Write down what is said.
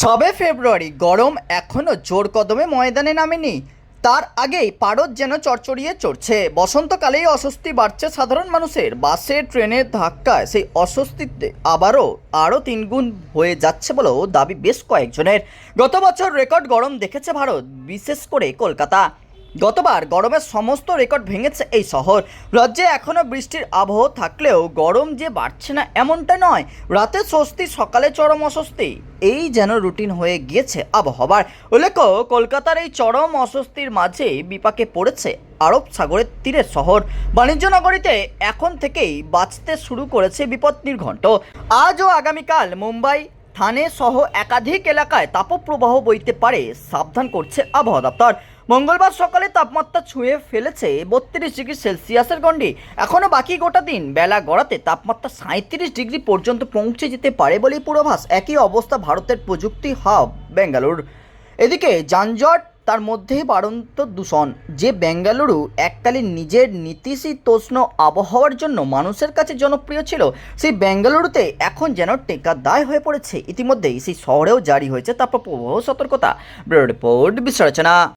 ছবে ফেব্রুয়ারি গরম এখনও জোর কদমে ময়দানে নামেনি। তার আগেই পারদ যেন চড়চড়িয়ে চড়ছে। বসন্তকালেই অস্বস্তি বাড়ছে সাধারণ মানুষের। বাসে ট্রেনের ধাক্কায় সেই অস্বস্তিতে আবারও আরও তিনগুণ হয়ে যাচ্ছে বলেও দাবি বেশ কয়েকজনের। গত বছর রেকর্ড গরম দেখেছে ভারত, বিশেষ করে কলকাতা। গতবার গরমের সমস্ত রেকর্ড ভেঙেছে এই শহর। রাজ্যে এখনও বৃষ্টির আবহ থাকলেও গরম যে বাড়ছে না এমনটা নয়। রাতে স্বস্তি, সকালে চরম অস্বস্তি। এই যেন রুটিন হয়ে গিয়েছে আবহাওয়ার উল্লেখ্য, কলকাতার এই চরম অস্বস্তির মাঝে বিপাকে পড়েছে আরব সাগরের তীরের শহর। বাণিজ্য নগরীতে এখন থেকেই বাঁচতে শুরু করেছে বিপদ নির্ঘণ্ট। আজ ও আগামীকাল মুম্বাই, থানে সহ একাধিক এলাকায় তাপপ্রবাহ বইতে পারে, সাবধান করছে আবহাওয়া দপ্তর। মঙ্গলবার সকালে তাপমাত্রা ছুঁয়ে ফেলেছে বত্রিশ ডিগ্রি সেলসিয়াসের গণ্ডি। এখনও বাকি গোটা দিন বেলা গড়াতে তাপমাত্রা সাঁত্রিশ ডিগ্রি পর্যন্ত পৌঁছে যেতে পারে বলেই পূর্বাভাস। একই অবস্থা ভারতের প্রযুক্তি হাব বেঙ্গালুর এদিকে যানজট, তার মধ্যেই বাড়ন্ত দূষণ। যে বেঙ্গালুরু এককালীন নিজের নীতিশীতোষ্ণ আবহাওয়ার জন্য মানুষের কাছে জনপ্রিয় ছিল, সেই বেঙ্গালুরুতে এখন যেন টেকা দায় হয়ে পড়েছে। ইতিমধ্যেই সেই শহরেও জারি হয়েছে তাপপ্রবাহ সতর্কতা। Bureau report বিশ্লেষণা